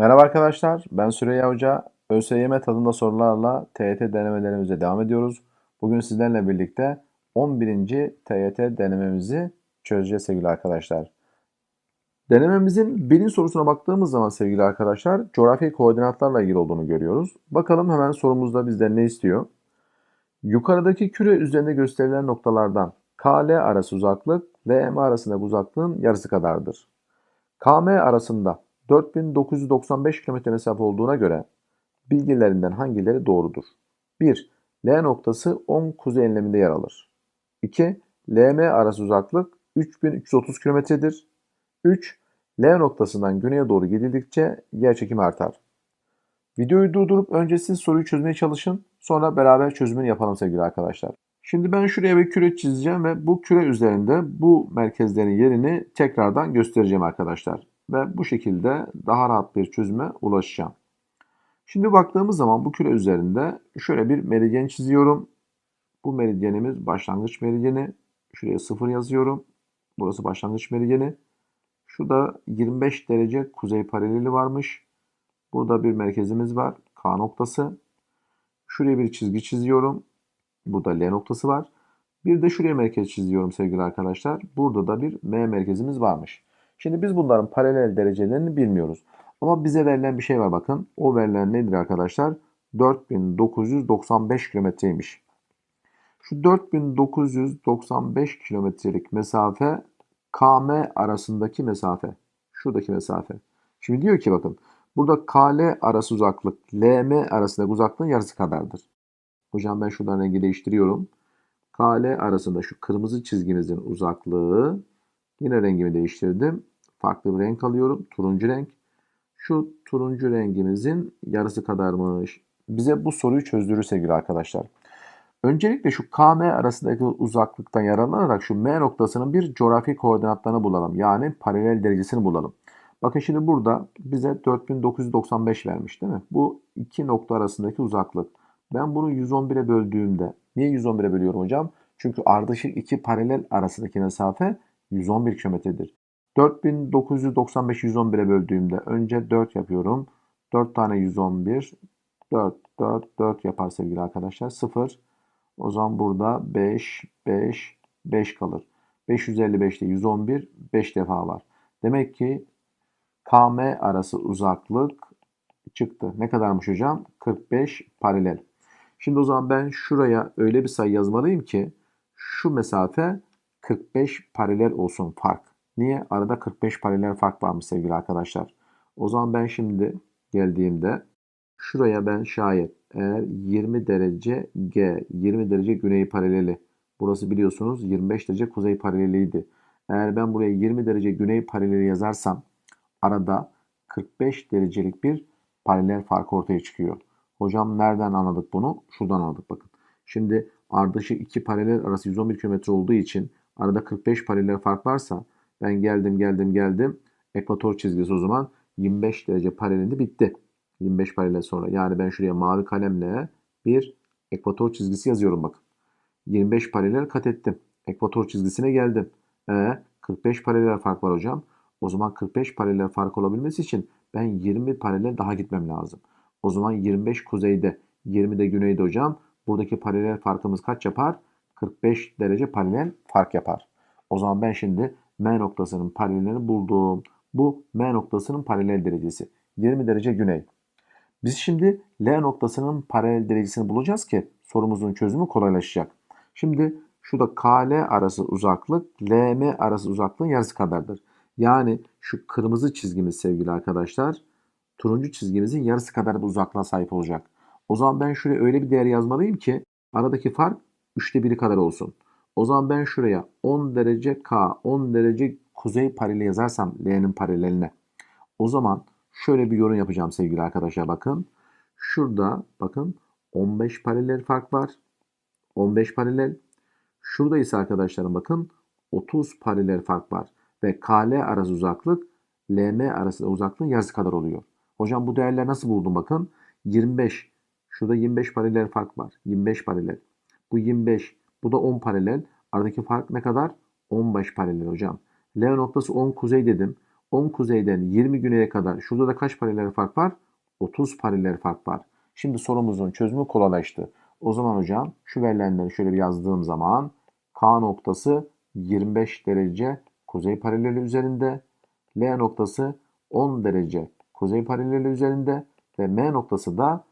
Merhaba arkadaşlar, ben Süreyya Hoca. ÖSYM tadında sorularla TYT denemelerimize devam ediyoruz. Bugün sizlerle birlikte 11. TYT denememizi çözeceğiz sevgili arkadaşlar. Denememizin birinci sorusuna baktığımız zaman sevgili arkadaşlar, coğrafi koordinatlarla ilgili olduğunu görüyoruz. Bakalım hemen sorumuzda bizden ne istiyor? Yukarıdaki küre üzerinde gösterilen noktalardan KL arası uzaklık ve M arasındaki uzaklığın yarısı kadardır. KM arasında 4995 km mesafe olduğuna göre bilgilerinden hangileri doğrudur? 1. L noktası 10 kuzey enleminde yer alır. 2. LM arası uzaklık 3330 kilometredir. 3. L noktasından güneye doğru gidildikçe yer çekimi artar. Videoyu durdurup önce soruyu çözmeye çalışın. Sonra beraber çözümünü yapalım sevgili arkadaşlar. Şimdi ben şuraya bir küre çizeceğim ve bu küre üzerinde bu merkezlerin yerini tekrardan göstereceğim arkadaşlar ve bu şekilde daha rahat bir çözüme ulaşacağım. Şimdi baktığımız zaman bu küre üzerinde şöyle bir meridyen çiziyorum. Bu meridyenimiz başlangıç meridyeni. Şuraya 0 yazıyorum. Burası başlangıç meridyeni. Şurada 25 derece kuzey paraleli varmış. Burada bir merkezimiz var. K noktası. Şuraya bir çizgi çiziyorum. Burada L noktası var. Bir de şuraya merkez çiziyorum sevgili arkadaşlar. Burada da bir M merkezimiz varmış. Şimdi biz bunların paralel derecelerini bilmiyoruz. Ama bize verilen bir şey var bakın. O verilen nedir arkadaşlar? 4995 kilometreymiş. Şu 4995 kilometrelik mesafe KM arasındaki mesafe. Şuradaki mesafe. Şimdi diyor ki bakın. Burada KL arası uzaklık LM arasındaki uzaklığın yarısı kadardır. Hocam ben şuradan rengi değiştiriyorum. KL arasında şu kırmızı çizgimizin uzaklığı yine rengimi değiştirdim farklı bir renk alıyorum. Turuncu renk. Şu turuncu rengimizin yarısı kadarmış. Bize bu soruyu çözdürür sevgili arkadaşlar. Öncelikle şu KM arasındaki uzaklıktan yararlanarak şu M noktasının bir coğrafi koordinatlarını bulalım. Yani paralel derecesini bulalım. Bakın şimdi burada bize 4995 vermiş değil mi? Bu iki nokta arasındaki uzaklık. Ben bunu 111'e böldüğümde, niye 111'e bölüyorum hocam? Çünkü ardışık iki paralel arasındaki mesafe 111 kilometredir. 4995 111'e böldüğümde önce 4 yapıyorum. 4 tane 111. 4, 4, 4 yapar sevgili arkadaşlar. 0. O zaman burada 5, 5, 5 kalır. 555'te 111 5 defa var. Demek ki KM arası uzaklık çıktı. Ne kadarmış hocam? 45 paralel. Şimdi o zaman ben şuraya öyle bir sayı yazmalıyım ki şu mesafe 45 paralel olsun fark. Niye? Arada 45 paralel fark varmış sevgili arkadaşlar. O zaman ben şimdi geldiğimde şuraya ben şayet eğer 20 derece G, 20 derece güney paraleli. Burası biliyorsunuz 25 derece kuzey paraleliydi. Eğer ben buraya 20 derece güney paraleli yazarsam arada 45 derecelik bir paralel fark ortaya çıkıyor. Hocam nereden anladık bunu? Şuradan anladık bakın. Şimdi ardışık iki paralel arası 111 km olduğu için arada 45 paralel fark varsa ben geldim geldim geldim. Ekvator çizgisi o zaman 25 derece paralelinde bitti. 25 paralel sonra. Yani ben şuraya mavi kalemle bir ekvator çizgisi yazıyorum bakın. 25 paralel kat ettim. Ekvator çizgisine geldim. E, 45 paralel fark var hocam. O zaman 45 paralel fark olabilmesi için ben 20 paralel daha gitmem lazım. O zaman 25 kuzeyde, 20 de güneyde hocam. Buradaki paralel farkımız kaç yapar? 45 derece paralel fark yapar. O zaman ben şimdi M noktasının paralelini buldum. Bu M noktasının paralel derecesi. 20 derece güney. Biz şimdi L noktasının paralel derecesini bulacağız ki sorumuzun çözümü kolaylaşacak. Şimdi şurada KL arası uzaklık LM arası uzaklığın yarısı kadardır. Yani şu kırmızı çizgimiz sevgili arkadaşlar turuncu çizgimizin yarısı kadar bir uzaklığa sahip olacak. O zaman ben şuraya öyle bir değer yazmalıyım ki aradaki fark 3'te 1'i kadar olsun. O zaman ben şuraya 10 derece K, 10 derece kuzey paraleli yazarsam L'nin paraleline. O zaman şöyle bir yorum yapacağım sevgili arkadaşlar bakın. Şurada bakın 15 paralel fark var. 15 paralel. Şurada ise arkadaşlarım bakın 30 paralel fark var. Ve KL arası uzaklık LM arası uzaklığın yarısı kadar oluyor. Hocam bu değerler nasıl buldum bakın. 25. Şurada 25 paralel fark var. 25 paralel. Bu 25 bu da 10 paralel. Aradaki fark ne kadar? 15 paralel hocam. L noktası 10 kuzey dedim. 10 kuzeyden 20 güneye kadar şurada da kaç paralel fark var? 30 paralel fark var. Şimdi sorumuzun çözümü kolaylaştı. O zaman hocam şu verilenleri şöyle bir yazdığım zaman K noktası 25 derece kuzey paraleli üzerinde, L noktası 10 derece kuzey paraleli üzerinde ve M noktası da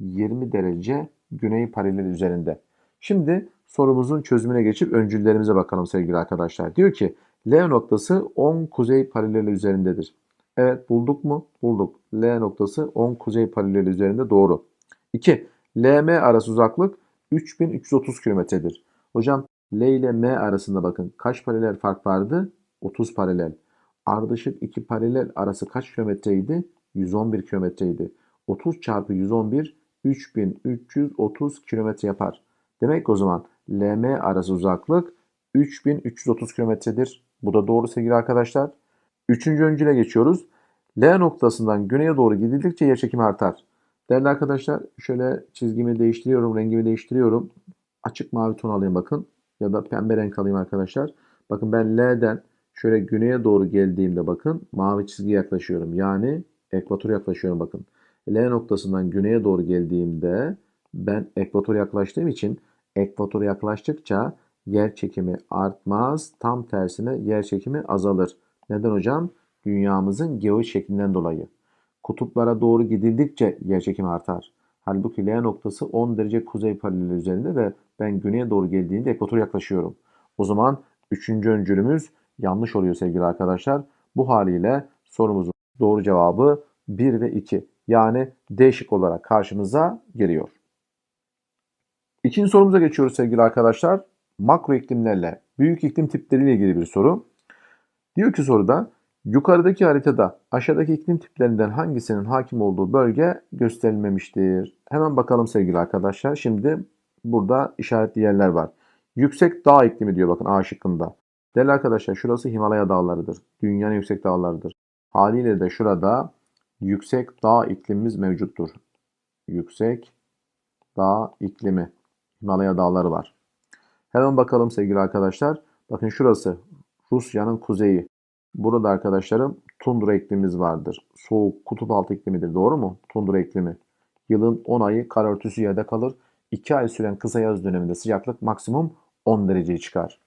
20 derece güney paraleli üzerinde. Şimdi sorumuzun çözümüne geçip öncüllerimize bakalım sevgili arkadaşlar. Diyor ki L noktası 10 kuzey paraleli üzerindedir. Evet bulduk mu? Bulduk. L noktası 10 kuzey paraleli üzerinde doğru. 2. LM arası uzaklık 3330 kilometredir. Hocam L ile M arasında bakın kaç paralel fark vardı? 30 paralel. Ardışık iki paralel arası kaç kilometreydi? 111 kilometreydi. 30 çarpı 111 3330 kilometre yapar. Demek o zaman LM arası uzaklık 3330 kilometredir. Bu da doğru sevgili arkadaşlar. Üçüncü öncüle geçiyoruz. L noktasından güneye doğru gidildikçe yer çekimi artar. Değerli arkadaşlar şöyle çizgimi değiştiriyorum, rengimi değiştiriyorum. Açık mavi ton alayım bakın. Ya da pembe renk alayım arkadaşlar. Bakın ben L'den şöyle güneye doğru geldiğimde bakın mavi çizgiye yaklaşıyorum. Yani ekvatora yaklaşıyorum bakın. L noktasından güneye doğru geldiğimde ben ekvatora yaklaştığım için ekvatora yaklaştıkça yer çekimi artmaz. Tam tersine yer çekimi azalır. Neden hocam? Dünyamızın geoid şeklinden dolayı. Kutuplara doğru gidildikçe yer çekimi artar. Halbuki L noktası 10 derece kuzey paraleli üzerinde ve ben güneye doğru geldiğinde ekvatora yaklaşıyorum. O zaman üçüncü öncülümüz yanlış oluyor sevgili arkadaşlar. Bu haliyle sorumuzun doğru cevabı 1 ve 2. Yani D şık olarak karşımıza geliyor. İkinci sorumuza geçiyoruz sevgili arkadaşlar. Makro iklimlerle büyük iklim tipleriyle ilgili bir soru. Diyor ki soruda yukarıdaki haritada aşağıdaki iklim tiplerinden hangisinin hakim olduğu bölge gösterilmemiştir. Hemen bakalım sevgili arkadaşlar. Şimdi burada işaretli yerler var. Yüksek dağ iklimi diyor bakın A şıkkında. Değerli arkadaşlar şurası Himalaya dağlarıdır. Dünyanın yüksek dağlarıdır. Haliyle de şurada yüksek dağ iklimimiz mevcuttur. Yüksek dağ iklimi. Himalaya dağları var. Hemen bakalım sevgili arkadaşlar. Bakın şurası Rusya'nın kuzeyi. Burada arkadaşlarım tundra iklimimiz vardır. Soğuk kutup altı iklimidir. Doğru mu? Tundra iklimi. Yılın 10 ayı kar örtüsü yerde kalır. 2 ay süren kısa yaz döneminde sıcaklık maksimum 10 dereceye çıkar.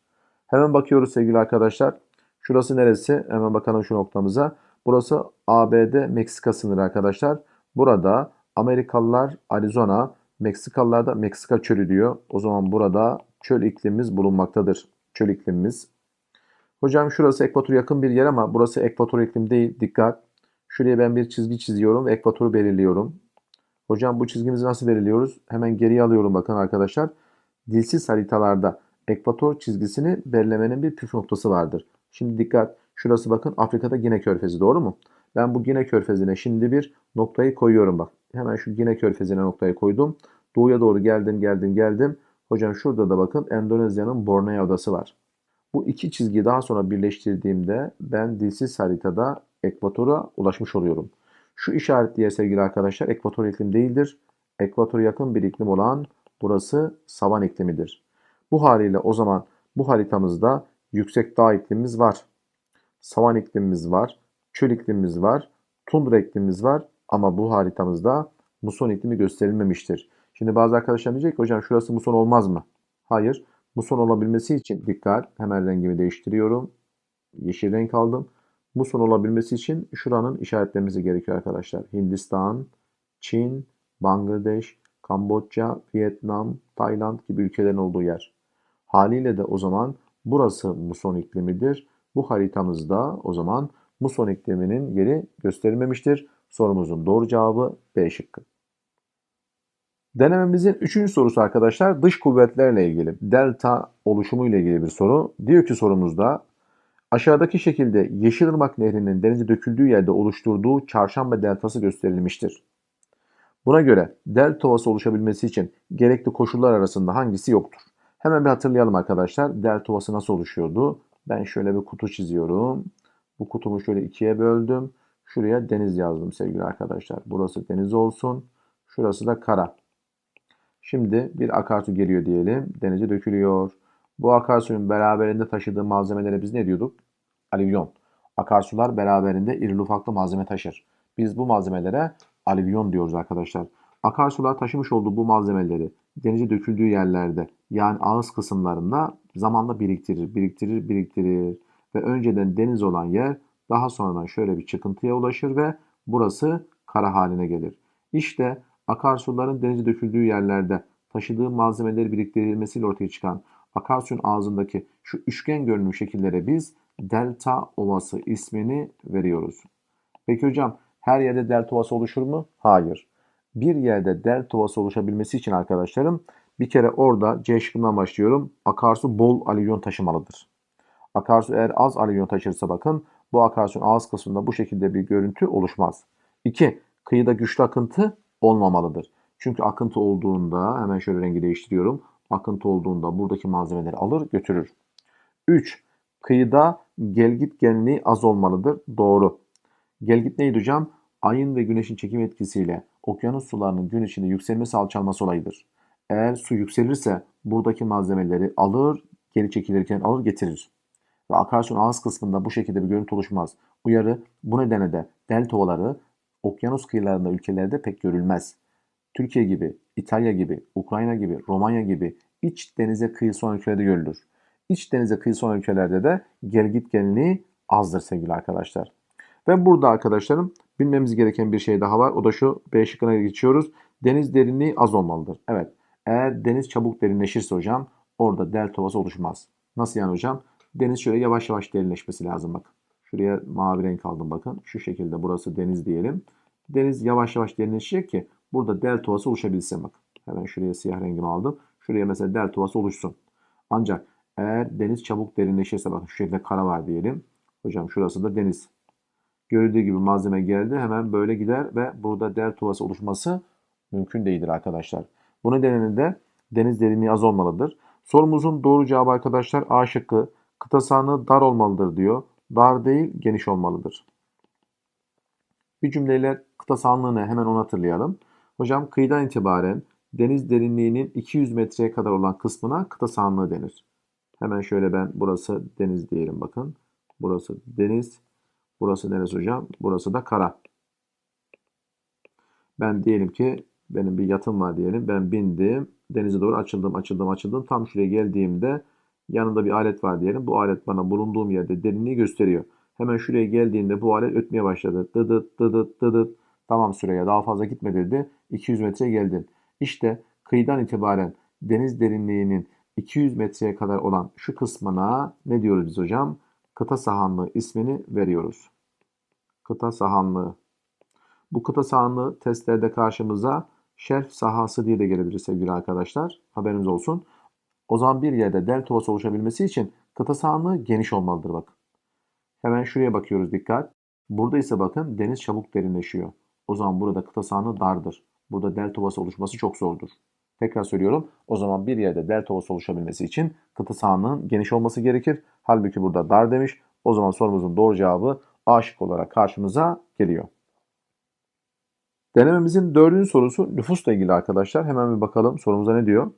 Hemen bakıyoruz sevgili arkadaşlar. Şurası neresi? Hemen bakalım şu noktamıza. Burası ABD Meksika sınırı arkadaşlar. Burada Amerikalılar Arizona, Meksikalılar da Meksika çölü diyor. O zaman burada çöl iklimimiz bulunmaktadır. Çöl iklimimiz. Hocam şurası ekvator yakın bir yer ama burası ekvator iklim değil. Dikkat. Şuraya ben bir çizgi çiziyorum ve ekvatoru belirliyorum. Hocam bu çizgimizi nasıl belirliyoruz? Hemen geriye alıyorum bakın arkadaşlar. Dilsiz haritalarda ekvator çizgisini belirlemenin bir püf noktası vardır. Şimdi dikkat. Şurası bakın Afrika'da Gine Körfezi doğru mu? Ben bu Gine Körfezi'ne şimdi bir noktayı koyuyorum bak. Hemen şu Gine Körfezi'ne noktayı koydum. Doğuya doğru geldim geldim geldim. Hocam şurada da bakın Endonezya'nın Borneo adası var. Bu iki çizgiyi daha sonra birleştirdiğimde ben dilsiz haritada ekvatora ulaşmış oluyorum. Şu işaretliye sevgili arkadaşlar ekvator iklim değildir. Ekvatora yakın bir iklim olan burası savan iklimidir. Bu haliyle o zaman bu haritamızda yüksek dağ iklimimiz var. Savan iklimimiz var. Çöl iklimimiz var. Tundra iklimimiz var. Ama bu haritamızda muson iklimi gösterilmemiştir. Şimdi bazı arkadaşlar diyecek ki hocam şurası muson olmaz mı? Hayır. Muson olabilmesi için dikkat. Hemen rengimi değiştiriyorum. Yeşil renk aldım. Muson olabilmesi için şuranın işaretlemesi gerekiyor arkadaşlar. Hindistan, Çin, Bangladeş, Kamboçya, Vietnam, Tayland gibi ülkelerin olduğu yer. Haliyle de o zaman burası muson iklimidir. Bu haritamızda o zaman muson ikliminin yeri gösterilmemiştir. Sorumuzun doğru cevabı B şıkkı. Denememizin üçüncü sorusu arkadaşlar dış kuvvetlerle ilgili. Delta oluşumu ile ilgili bir soru. Diyor ki sorumuzda aşağıdaki şekilde Yeşilırmak Nehri'nin denize döküldüğü yerde oluşturduğu çarşamba deltası gösterilmiştir. Buna göre delta ovası oluşabilmesi için gerekli koşullar arasında hangisi yoktur? Hemen bir hatırlayalım arkadaşlar. Delta ovası nasıl oluşuyordu? Ben şöyle bir kutu çiziyorum. Bu kutumu şöyle ikiye böldüm. Şuraya deniz yazdım sevgili arkadaşlar. Burası deniz olsun. Şurası da kara. Şimdi bir akarsu geliyor diyelim. Denize dökülüyor. Bu akarsuyun beraberinde taşıdığı malzemelere biz ne diyorduk? Alüvyon. Akarsular beraberinde irili ufaklı malzeme taşır. Biz bu malzemelere alüvyon diyoruz arkadaşlar. Akarsular taşımış olduğu bu malzemeleri denize döküldüğü yerlerde yani ağız kısımlarında zamanla biriktirir, biriktirir, biriktirir. Ve önceden deniz olan yer daha sonradan şöyle bir çıkıntıya ulaşır ve burası kara haline gelir. İşte akarsuların denize döküldüğü yerlerde taşıdığı malzemeleri biriktirilmesiyle ortaya çıkan akarsuyun ağzındaki şu üçgen görünümlü şekillere biz delta ovası ismini veriyoruz. Peki hocam her yerde delta ovası oluşur mu? Hayır. Bir yerde delta ovası oluşabilmesi için arkadaşlarım bir kere orada C şıkkından başlıyorum. Akarsu bol alüvyon taşımalıdır. Akarsu eğer az alüvyon taşırsa bakın bu akarsuyun ağız kısmında bu şekilde bir görüntü oluşmaz. 2. Kıyıda güçlü akıntı olmamalıdır. Çünkü akıntı olduğunda hemen şöyle rengi değiştiriyorum. Akıntı olduğunda buradaki malzemeleri alır götürür. 3. Kıyıda gelgit genliği az olmalıdır. Doğru. Gelgit neydi hocam? Ayın ve güneşin çekim etkisiyle okyanus sularının gün içinde yükselmesi alçalması olayıdır. Eğer su yükselirse buradaki malzemeleri alır, geri çekilirken alır getirir. Ve akarsuyun ağız kısmında bu şekilde bir görüntü oluşmaz. Uyarı bu nedenle de delta ovaları okyanus kıyılarında ülkelerde pek görülmez. Türkiye gibi, İtalya gibi, Ukrayna gibi, Romanya gibi iç denize kıyısı olan ülkelerde görülür. İç denize kıyısı olan ülkelerde de gelgit genliği azdır sevgili arkadaşlar. Ve burada arkadaşlarım bilmemiz gereken bir şey daha var. O da şu B şıkkına geçiyoruz. Deniz derinliği az olmalıdır. Evet. Eğer deniz çabuk derinleşirse hocam orada delta ovası oluşmaz. Nasıl yani hocam? Deniz şöyle yavaş yavaş derinleşmesi lazım bak. Şuraya mavi renk aldım bakın. Şu şekilde burası deniz diyelim. Deniz yavaş yavaş derinleşecek ki burada delta ovası oluşabilsin bak. Hemen şuraya siyah rengimi aldım. Şuraya mesela delta ovası oluşsun. Ancak eğer deniz çabuk derinleşirse bakın şu şekilde kara var diyelim. Hocam şurası da deniz. Görüldüğü gibi malzeme geldi. Hemen böyle gider ve burada delta ovası oluşması mümkün değildir arkadaşlar. Bu nedenle de deniz derinliği az olmalıdır. Sorumuzun doğru cevabı arkadaşlar A şıkkı. Kıta sahanlığı dar olmalıdır diyor. Dar değil geniş olmalıdır. Bir cümleyle kıta sahanlığını hemen onu hatırlayalım. Hocam kıyıdan itibaren deniz derinliğinin 200 metreye kadar olan kısmına kıta sahanlığı denir. Hemen şöyle ben burası deniz diyelim bakın. Burası deniz. Burası neresi hocam? Burası da kara. Ben diyelim ki benim bir yatım var diyelim. Ben bindim. Denize doğru açıldım, açıldım, açıldım. Tam şuraya geldiğimde yanında bir alet var diyelim. Bu alet bana bulunduğum yerde derinliği gösteriyor. Hemen şuraya geldiğinde bu alet ötmeye başladı. Dıdıt dıdıt dıdıt. Tamam süreye daha fazla gitme dedi. 200 metreye geldin. İşte kıyıdan itibaren deniz derinliğinin 200 metreye kadar olan şu kısmına ne diyoruz biz hocam? Kıta sahanlığı ismini veriyoruz. Kıta sahanlığı. Bu kıta sahanlığı testlerde karşımıza şerf sahası diye de gelebilir sevgili arkadaşlar. Haberiniz olsun. O zaman bir yerde delta ovası oluşabilmesi için kıta sahanlığı geniş olmalıdır bak. Hemen şuraya bakıyoruz dikkat. Burada ise bakın deniz çabuk derinleşiyor. O zaman burada kıta sahanlığı dardır. Burada delta ovası oluşması çok zordur. Tekrar söylüyorum. O zaman bir yerde delta ovası oluşabilmesi için kıta sahanlığın geniş olması gerekir. Halbuki burada dar demiş. O zaman sorumuzun doğru cevabı A olarak karşımıza geliyor. Denememizin dördüncü sorusu nüfusla ilgili arkadaşlar. Hemen bir bakalım sorumuza ne diyor?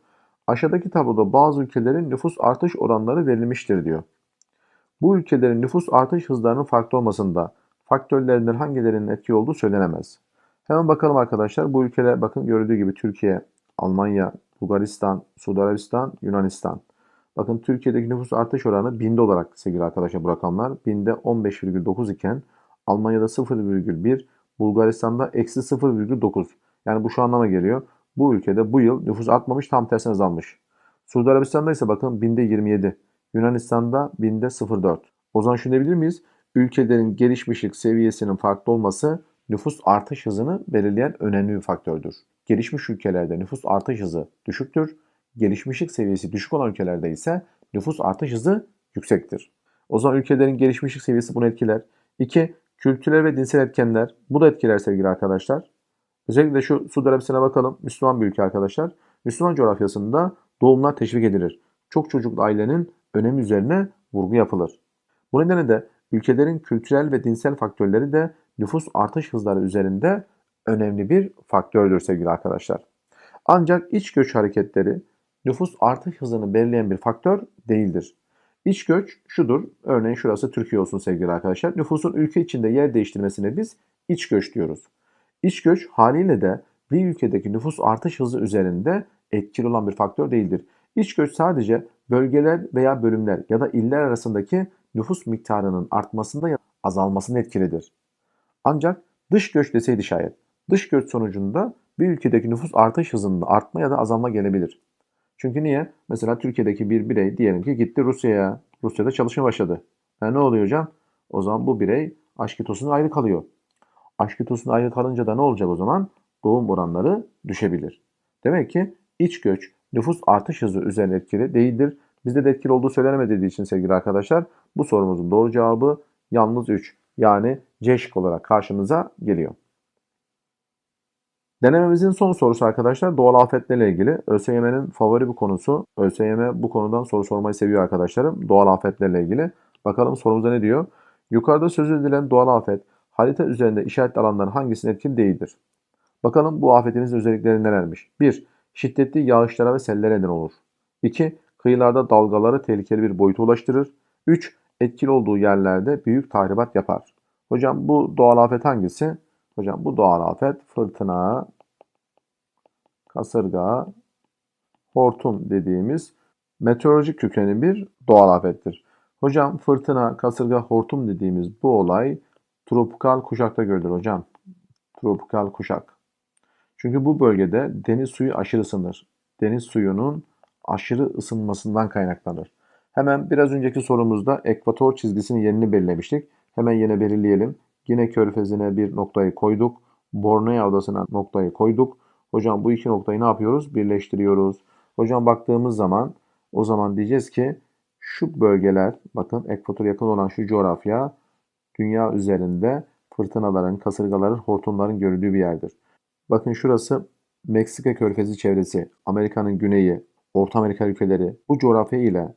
Aşağıdaki tabloda bazı ülkelerin nüfus artış oranları verilmiştir diyor. Bu ülkelerin nüfus artış hızlarının farklı olmasında faktörlerinden hangilerinin etki olduğu söylenemez. Hemen bakalım arkadaşlar. Bu ülkeler bakın görüldüğü gibi Türkiye, Almanya, Bulgaristan, Suudi Arabistan, Yunanistan. Bakın Türkiye'deki nüfus artış oranı binde olarak sevgili arkadaşlar bu rakamlar. Binde 15,9 iken Almanya'da 0,1, Bulgaristan'da eksi 0,9. Yani bu şu anlama geliyor. Bu ülkede bu yıl nüfus artmamış tam tersine azalmış. Suudi Arabistan'da ise bakın binde 27. Yunanistan'da binde 0,4. O zaman şunu diyebilir miyiz? Ülkelerin gelişmişlik seviyesinin farklı olması nüfus artış hızını belirleyen önemli bir faktördür. Gelişmiş ülkelerde nüfus artış hızı düşüktür. Gelişmişlik seviyesi düşük olan ülkelerde ise nüfus artış hızı yüksektir. O zaman ülkelerin gelişmişlik seviyesi bunu etkiler. 2. Kültürel ve dinsel etkenler. Bu da etkiler sevgili arkadaşlar. Özellikle şu Suudi Arabistan'a bakalım. Müslüman bir ülke arkadaşlar. Müslüman coğrafyasında doğumlar teşvik edilir. Çok çocuklu ailenin önemi üzerine vurgu yapılır. Bu nedenle de ülkelerin kültürel ve dinsel faktörleri de nüfus artış hızları üzerinde önemli bir faktördür sevgili arkadaşlar. Ancak iç göç hareketleri nüfus artış hızını belirleyen bir faktör değildir. İç göç şudur. Örneğin şurası Türkiye olsun sevgili arkadaşlar. Nüfusun ülke içinde yer değiştirmesine biz iç göç diyoruz. İç göç haliyle de bir ülkedeki nüfus artış hızı üzerinde etkili olan bir faktör değildir. İç göç sadece bölgeler veya bölümler ya da iller arasındaki nüfus miktarının artmasında ya da azalmasında etkilidir. Ancak dış göç deseydi şayet, dış göç sonucunda bir ülkedeki nüfus artış hızında artma ya da azalma gelebilir. Çünkü niye? Mesela Türkiye'deki bir birey diyelim ki gitti Rusya'ya. Rusya'da çalışmaya başladı. Ha, ne oluyor hocam? O zaman bu birey aşkitosundan ayrı kalıyor. Aşkitosundan ayrı kalınca da ne olacak o zaman? Doğum oranları düşebilir. Demek ki iç göç nüfus artış hızı üzerine etkili değildir. Bizde de etkili olduğu söylenemediği için sevgili arkadaşlar bu sorumuzun doğru cevabı yalnız 3. Yani C şık olarak karşımıza geliyor. Denememizin son sorusu arkadaşlar doğal afetlerle ilgili. ÖSYM'nin favori bir konusu. ÖSYM bu konudan soru sormayı seviyor arkadaşlarım. Doğal afetlerle ilgili. Bakalım sorumuza ne diyor? Yukarıda söz edilen doğal afet harita üzerinde işaretli alanların hangisine etkili değildir? Bakalım bu afetimizin özellikleri nelermiş? 1. Şiddetli yağışlara ve sellere neden olur. 2. Kıyılarda dalgaları tehlikeli bir boyuta ulaştırır. 3. Etkili olduğu yerlerde büyük tahribat yapar. Hocam bu doğal afet hangisi? Hocam bu doğal afet fırtına, kasırga, hortum dediğimiz meteorolojik kökenli bir doğal afettir. Hocam fırtına, kasırga, hortum dediğimiz bu olay tropikal kuşakta görülür hocam. Tropikal kuşak. Çünkü bu bölgede deniz suyu aşırı ısınır. Deniz suyunun aşırı ısınmasından kaynaklanır. Hemen biraz önceki sorumuzda ekvator çizgisinin yerini belirlemiştik. Hemen yine belirleyelim. Gine körfezine bir noktayı koyduk. Borneo adasına noktayı koyduk. Hocam bu iki noktayı ne yapıyoruz? Birleştiriyoruz. Hocam baktığımız zaman o zaman diyeceğiz ki şu bölgeler bakın ekvator yakın olan şu coğrafya dünya üzerinde fırtınaların, kasırgaların, hortumların görüldüğü bir yerdir. Bakın şurası Meksika körfezi çevresi, Amerika'nın güneyi, Orta Amerika ülkeleri bu coğrafya ile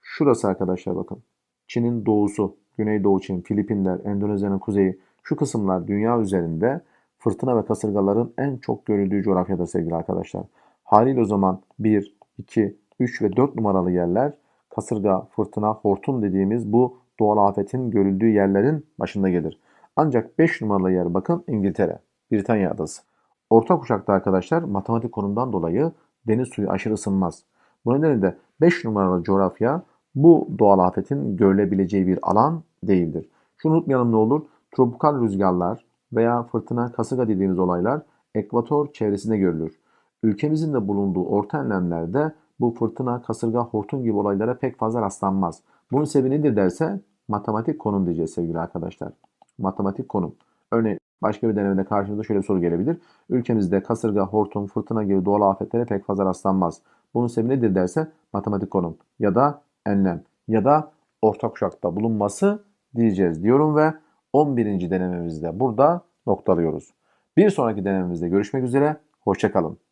şurası arkadaşlar bakın Çin'in doğusu, Güneydoğu Çin, Filipinler, Endonezya'nın kuzeyi şu kısımlar dünya üzerinde fırtına ve kasırgaların en çok görüldüğü coğrafyadır sevgili arkadaşlar. Haliyle o zaman 1, 2, 3 ve 4 numaralı yerler kasırga, fırtına, hortum dediğimiz bu doğal afetin görüldüğü yerlerin başında gelir. Ancak 5 numaralı yer bakın İngiltere, Britanya adası. Orta kuşakta arkadaşlar matematik konumdan dolayı deniz suyu aşırı ısınmaz. Bu nedenle de 5 numaralı coğrafya bu doğal afetin görülebileceği bir alan değildir. Şunu unutmayalım ne olur? Tropikal rüzgarlar veya fırtına, kasırga dediğimiz olaylar ekvator çevresinde görülür. Ülkemizin de bulunduğu orta enlemlerde bu fırtına, kasırga, hortum gibi olaylara pek fazla rastlanmaz. Bunun sebebi nedir derse matematik konum diyeceğiz sevgili arkadaşlar. Matematik konum. Örneğin başka bir denemede karşımıza şöyle bir soru gelebilir. Ülkemizde kasırga, hortum, fırtına gibi doğal afetlere pek fazla rastlanmaz. Bunun sebebi nedir derse matematik konum ya da enlem ya da orta kuşakta bulunması diyeceğiz diyorum ve 11. denememizde burada noktalıyoruz. Bir sonraki denememizde görüşmek üzere. Hoşçakalın.